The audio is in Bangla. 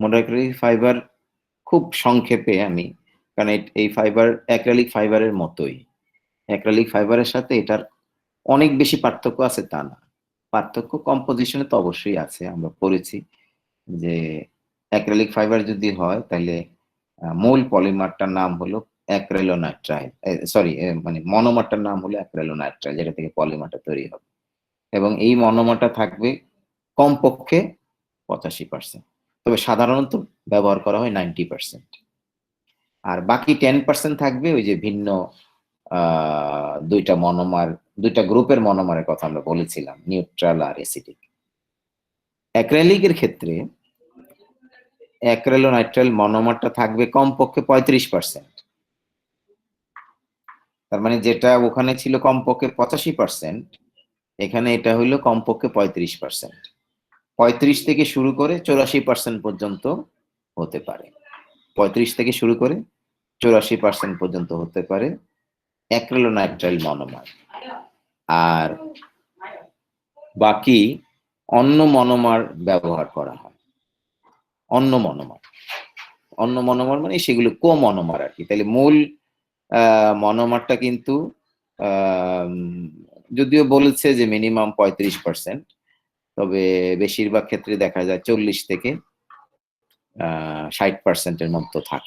মোনোঅ্যাক্রিলিক ফাইবার খুব সংক্ষেপে আমি, কারণ এই ফাইবার অ্যাক্রালিক ফাইবারের মতোই। অ্যাক্রালিক ফাইবারের সাথে এটার অনেক বেশি পার্থক্য আছে তা না। পার্থক্য কম্পোজিশনে তো অবশ্যই আছে, আমরা পড়েছি যে অ্যাক্রালিক ফাইবার যদি হয় তাহলে মূল পলিমারটার নাম হলো অ্যাক্রেলোনাইট্রাইল সরি মানে মনোমারটার নাম হলো অ্যাক্রেলোনাইট্রাইল যেটা থেকে পলিমারটা তৈরি হবে। এবং এই মনোমারটা থাকবে কমপক্ষে পঁচাশি পার্সেন্ট তবে সাধারণত ব্যবহার করা হয় নাইনটি পার্সেন্ট। আর বাকি টেন পার্সেন্ট থাকবে ওই যে ভিন্ন দুইটা মনোমার, দুইটা গ্রুপের মনোমারের কথা আমরা বলেছিলাম, নিউট্রাল আর এসিটিক অ্যাক্রেলিকের ক্ষেত্রে অ্যাক্রেলোনাইট্রাল মনোমারটা থাকবে কমপক্ষে পঁয়ত্রিশ পার্সেন্ট। তার মানে যেটা ওখানে ছিল কমপক্ষে পঁচাশি পার্সেন্ট, এখানে এটা হইল কমপক্ষে পঁয়ত্রিশ পার্সেন্ট। পঁয়ত্রিশ থেকে শুরু করে চৌরাশি পার্সেন্ট পর্যন্ত হতে পারে। পঁয়ত্রিশ থেকে শুরু করে চৌরাশি পার্সেন্ট পর্যন্ত হতে পারে অ্যাক্রেলোনাইট্রাইল মনোমার আর বাকি অন্য মনোমার ব্যবহার করা হয়। অন্য মনোমার অন্য মনোমার মানে সেগুলো কো মনোমার আর কি। তাহলে মূল মনোমারটা কিন্তু যদিও বলেছে যে মিনিমাম পঁয়ত্রিশ পার্সেন্ট তবে বেশিরভাগ ক্ষেত্রে দেখা যায় চল্লিশ থেকে ষাট পার্সেন্টের মতো থাকে।